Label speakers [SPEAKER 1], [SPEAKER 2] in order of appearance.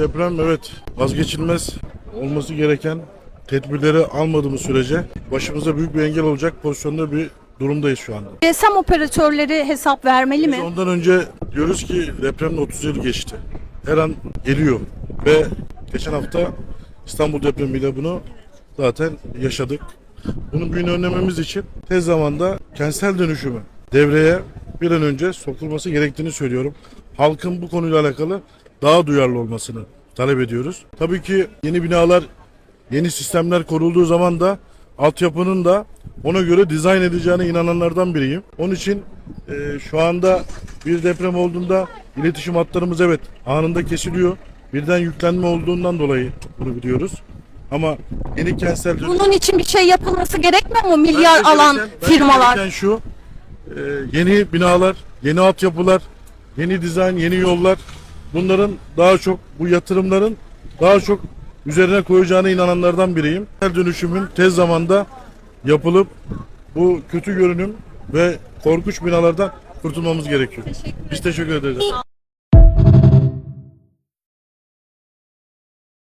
[SPEAKER 1] Deprem evet vazgeçilmez olması gereken tedbirleri almadığımız sürece başımıza büyük bir engel olacak pozisyonda bir durumdayız şu anda.
[SPEAKER 2] GSM operatörleri hesap vermeli
[SPEAKER 1] Biz
[SPEAKER 2] mi?
[SPEAKER 1] ondan önce diyoruz ki depremde 30 yıl geçti. Her an geliyor ve geçen hafta İstanbul depremiyle bunu zaten yaşadık. Bunun büyüğünü önlememiz için tez zamanda kentsel dönüşümü devreye bir an önce sokulması gerektiğini söylüyorum. Halkın bu konuyla alakalı daha duyarlı olmasını talep ediyoruz. Tabii ki yeni binalar, yeni sistemler kurulduğu zaman da altyapının da ona göre dizayn edeceğine inananlardan biriyim. Onun için e, şu anda bir deprem olduğunda iletişim hatlarımız evet anında kesiliyor. Birden yüklenme olduğundan dolayı bunu biliyoruz. Ama yeni kentsel dönüşüm
[SPEAKER 2] Bunun için bir şey yapılması gerekmiyor mu milyar
[SPEAKER 1] Bence
[SPEAKER 2] alan
[SPEAKER 1] gereken-
[SPEAKER 2] firmalar?
[SPEAKER 1] gereken şu e, yeni binalar, yeni altyapılar, yeni dizayn, yeni yollar bunların daha çok bu yatırımların daha çok üzerine koyacağına inananlardan biriyim. Her dönüşümün tez zamanda yapılıp bu kötü görünüm ve korkunç binalardan kurtulmamız gerekiyor. Biz teşekkür ederiz.